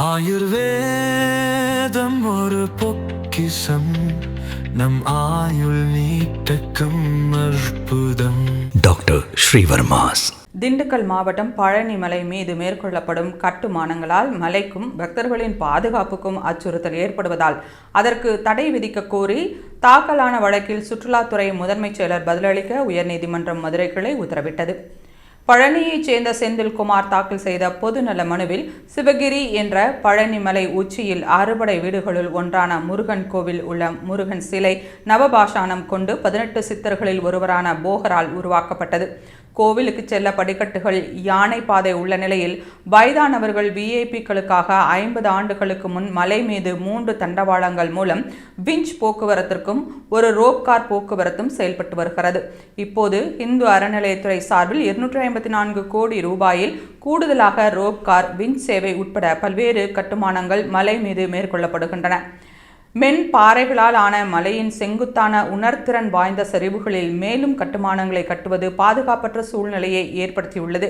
ஆயுர்வேதம் ஒரு பொக்கிசம் நம் ஆயுள் நீட்டக்கும் அற்புதம். டாக்டர் ஸ்ரீவர்மாஸ். திண்டுக்கல் மாவட்டம் பழனி மலை மீது மேற்கொள்ளப்படும் கட்டுமானங்களால் மலைக்கும் பக்தர்களின் பாதுகாப்புக்கும் அச்சுறுத்தல் ஏற்படுவதால் அதற்கு தடை விதிக்க கோரி தாக்கலான வழக்கில் சுற்றுலாத்துறை முதன்மைச் செயலர் பதிலளிக்க உயர்நீதிமன்றம் மதுரை கிளை உத்தரவிட்டது. பழனியைச் சேர்ந்த செந்தில்குமார் தாக்கல் செய்த பொதுநல மனுவில் சிவகிரி என்ற பழனிமலை உச்சியில் அறுபடை வீடுகளுள் ஒன்றான முருகன் கோவில் உள்ள முருகன் சிலை நவபாஷானம் கொண்டு பதினெட்டு சித்தர்களில் ஒருவரான போகரால் உருவாக்கப்பட்டது. கோவிலுக்கு செல்ல படிக்கட்டுகள் யானை பாதை உள்ள நிலையில் வயதானவர்கள் விஐபிக்களுக்காக ஐம்பது ஆண்டுகளுக்கு முன் மலை மீது மூன்று தண்டவாளங்கள் மூலம் விஞ்ச் போக்குவரத்திற்கும் ஒரு ரோப் கார் போக்குவரத்தும் செயல்பட்டு வருகிறது. இப்போது இந்து அறநிலையத்துறை சார்பில் இருநூற்றி ஐம்பத்தி நான்கு கோடி ரூபாயில் கூடுதலாக ரோப் கார் விஞ்ச் சேவை உட்பட பல்வேறு கட்டுமானங்கள் மலை மீது மேற்கொள்ளப்படுகின்றன. மென் பாறைகளால் ஆன மலையின் செங்குத்தான உணர்திறன் வாய்ந்த சரிவுகளில் மேலும் கட்டுமானங்களை கட்டுவது பாதுகாப்பற்ற சூழ்நிலையை ஏற்படுத்தியுள்ளது.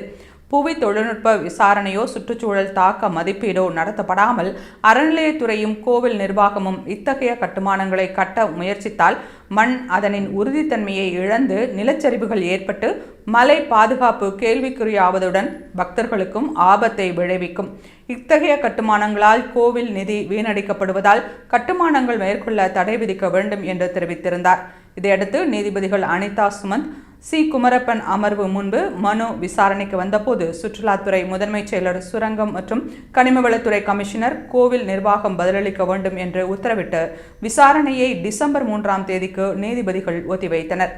புவி தொழில்நுட்ப விசாரணையோ சுற்றுச்சூழல் தாக்க மதிப்பீடோ நடத்தப்படாமல் அறநிலையத்துறையும் கோவில் நிர்வாகமும் இத்தகைய கட்டுமானங்களை கட்ட முயற்சித்தால் மண் அதனின் உறுதித்தன்மையை இழந்து நிலச்சரிவுகள் ஏற்பட்டு மலை பாதுகாப்பு கேள்விக்குறியாவதுடன் பக்தர்களுக்கும் ஆபத்தை விளைவிக்கும். இத்தகைய கட்டுமானங்களால் கோவில் நிதி வீணடிக்கப்படுவதால் கட்டுமானங்கள் மேற்கொள்ள தடை விதிக்க வேண்டும் என்று தெரிவித்திருந்தார். இதையடுத்து நீதிபதிகள் அனிதா சுமந்த் சி. குமரப்பன் அமர்வு முன்பு மனு விசாரணைக்கு வந்தபோது சுற்றுலாத்துறை முதன்மைச் செயலர் சுரங்கம் மற்றும் கனிமவளத்துறை கமிஷனர் கோவில் நிர்வாகம் பதிலளிக்க வேண்டும் என்று உத்தரவிட்டு விசாரணையை டிசம்பர் மூன்றாம் தேதிக்கு நீதிபதிகள் ஒத்திவைத்தனர்.